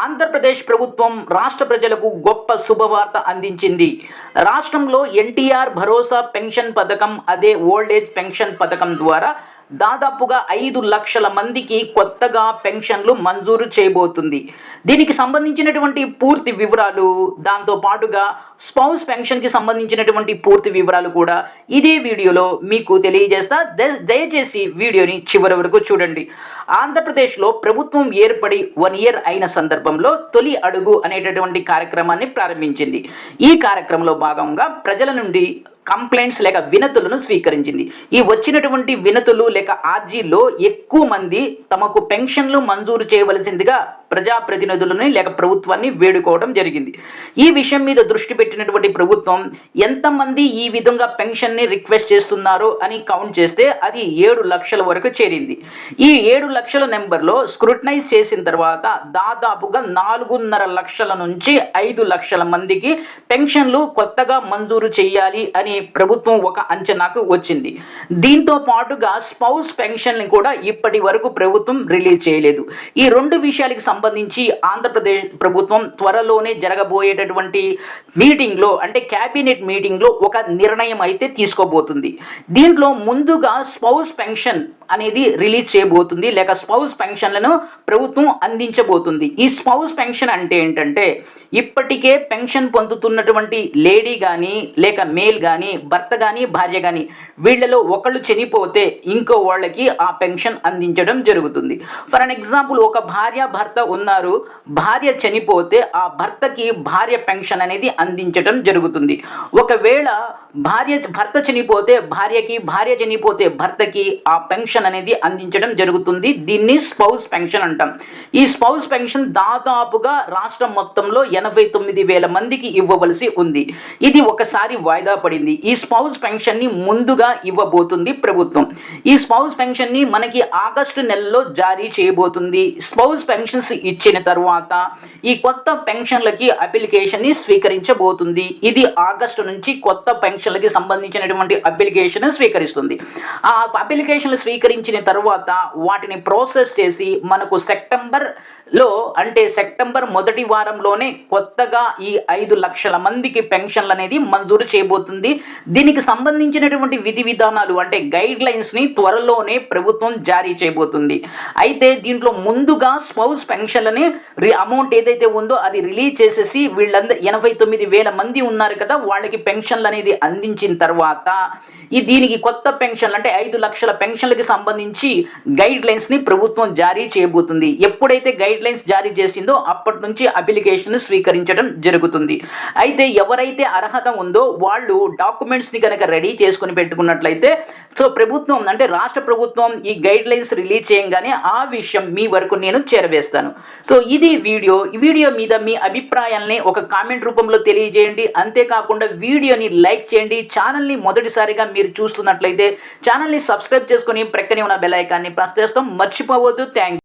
ఆంధ్రప్రదేశ్ ప్రభుత్వం రాష్ట్ర ప్రజలకు గొప్ప శుభవార్త అందించింది. రాష్ట్రంలో ఎన్టీఆర్ భరోసా పెన్షన్ పథకం అదే ఓల్డ్ ఏజ్ పెన్షన్ పథకం ద్వారా దాదాపుగా ఐదు లక్షల మందికి కొత్తగా పెన్షన్లు మంజూరు చేయబోతుంది. దీనికి సంబంధించినటువంటి పూర్తి వివరాలు దాంతో పాటుగా స్పౌస్ పెన్షన్కి సంబంధించినటువంటి పూర్తి వివరాలు కూడా ఇదే వీడియోలో మీకు తెలియజేస్తా. దయచేసి వీడియోని చివరి వరకు చూడండి. ఆంధ్రప్రదేశ్లో ప్రభుత్వం ఏర్పడి వన్ ఇయర్ అయిన సందర్భంలో తొలి అడుగు అనేటటువంటి కార్యక్రమాన్ని ప్రారంభించింది. ఈ కార్యక్రమంలో భాగంగా ప్రజల నుండి కంప్లైంట్స్ లేక వినతులను స్వీకరించింది. ఈ వచ్చినటువంటి వినతులు లేక ఆర్జీలో ఎక్కువ మంది తమకు పెన్షన్లు మంజూరు చేయవలసిందిగా ప్రజాప్రతినిధులని లేక ప్రభుత్వాన్ని వేడుకోవడం జరిగింది. ఈ విషయం మీద దృష్టి పెట్టినటువంటి ప్రభుత్వం ఎంతమంది ఈ విధంగా పెన్షన్ని రిక్వెస్ట్ చేస్తున్నారో అని కౌంట్ చేస్తే అది ఏడు లక్షల వరకు చేరింది. ఈ ఏడు లక్షల నెంబర్లో స్క్రూటనైజ్ చేసిన తర్వాత దాదాపుగా నాలుగున్నర లక్షల నుంచి ఐదు లక్షల మందికి పెన్షన్లు కొత్తగా మంజూరు చేయాలి అని ప్రభుత్వం ఒక అంచనాకు వచ్చింది. దీంతో పాటుగా స్పౌస్ పెన్షన్ని కూడా ఇప్పటి వరకు ప్రభుత్వం రిలీజ్ చేయలేదు. ఈ రెండు విషయాలకు సంబంధించి ఆంధ్రప్రదేశ్ ప్రభుత్వం త్వరలోనే జరగబోయేటటువంటి మీటింగ్లో అంటే క్యాబినెట్ మీటింగ్లో ఒక నిర్ణయం అయితే తీసుకోబోతుంది. దీంట్లో ముందుగా స్పౌస్ పెన్షన్ అనేది రిలీజ్ చేయబోతుంది. లేక స్పౌస్ పెన్షన్లను ప్రభుత్వం అందించబోతుంది. ఈ స్పౌస్ పెన్షన్ అంటే ఏంటంటే ఇప్పటికే పెన్షన్ పొందుతున్నటువంటి లేడీ కానీ లేక మేల్ కానీ భర్త కానీ భార్య కానీ వీళ్ళలో ఒకళ్ళు చనిపోతే ఇంకో వాళ్ళకి ఆ పెన్షన్ అందించడం జరుగుతుంది. ఫర్ అన్ ఎగ్జాంపుల్ ఒక భార్య భర్త ఉన్నారు. భార్య చనిపోతే ఆ భర్తకి భార్య పెన్షన్ అనేది అందించడం జరుగుతుంది. ఒకవేళ భార్య భర్త చనిపోతే భార్యకి భార్య చనిపోతే భర్తకి ఆ పెన్షన్ అనేది అందించడం జరుగుతుంది. దీన్ని స్పౌస్ పెన్షన్ అంటాం. ఈ స్పౌస్ పెన్షన్ దాదాపుగా రాష్ట్రం మొత్తంలో ఎనభై తొమ్మిది వేల మందికి ఇవ్వవలసి ఉంది. ఇది ఒకసారి వాయిదా పడింది. ఈ స్పౌస్ పెన్షన్ని ముందుగా ఇవ్వబోతుంది ప్రభుత్వం. ఈ స్పౌస్ పెన్షన్ని మనకి ఆగస్టు నెలలో జారీ చేయబోతుంది. స్పౌస్ పెన్షన్స్ ఇచ్చిన తర్వాత ఈ కొత్త పెన్షన్లకి అప్లికేషన్ని స్వీకరించబోతుంది. ఇది ఆగస్టు నుంచి కొత్త పెన్షన్లకి సంబంధించినటువంటి అప్లికేషన్ స్వీకరిస్తుంది. ఆ అప్లికేషన్లు స్వీకరించిన తర్వాత వాటిని ప్రాసెస్ చేసి మనకు సెప్టెంబర్లో అంటే సెప్టెంబర్ మొదటి వారంలోనే కొత్తగా ఈ ఐదు లక్షల మందికి పెన్షన్లు అనేది మంజూరు చేయబోతుంది. దీనికి సంబంధించినటువంటి విధి విధానాలు అంటే గైడ్ లైన్స్ని త్వరలోనే ప్రభుత్వం జారీ చేయబోతుంది. అయితే దీంట్లో ముందుగా స్పౌస్ పెన్షన్లని అమౌంట్ ఏదైతే ఉందో అది రిలీజ్ చేసేసి వీళ్ళందరూ ఎనభై తొమ్మిది వేల మంది ఉన్నారు కదా వాళ్ళకి పెన్షన్లు అనేది అందించిన తర్వాత ఈ దీనికి కొత్త పెన్షన్లు అంటే ఐదు లక్షల పెన్షన్లకి సంబంధించి గైడ్ లైన్స్ని ప్రభుత్వం జారీ చేయబోతుంది. ఎప్పుడైతే గైడ్ లైన్స్ జారీ చేసిందో అప్పటి నుంచి అప్లికేషన్ స్వీకరించడం జరుగుతుంది. అయితే ఎవరైతే అర్హత ఉందో వాళ్ళు డాక్యుమెంట్స్ని కనుక రెడీ చేసుకుని అనుకున్నట్లయితే సో ప్రభుత్వం అంటే రాష్ట్ర ప్రభుత్వం ఈ గైడ్ లైన్స్ రిలీజ్ చేయంగానే ఆ విషయం మీ వరకు నేను చేరవేస్తాను. సో ఇది వీడియో. ఈ వీడియో మీద మీ అభిప్రాయాల్ని ఒక కామెంట్ రూపంలో తెలియజేయండి. అంతేకాకుండా వీడియోని లైక్ చేయండి. ఛానల్ని మొదటిసారిగా మీరు చూస్తున్నట్లయితే ఛానల్ని సబ్స్క్రైబ్ చేసుకొని ప్రక్కనే ఉన్న బెల్ ఐకాన్ని ప్రెస్ చేస్తాం. మర్చిపోవద్దు. థ్యాంక్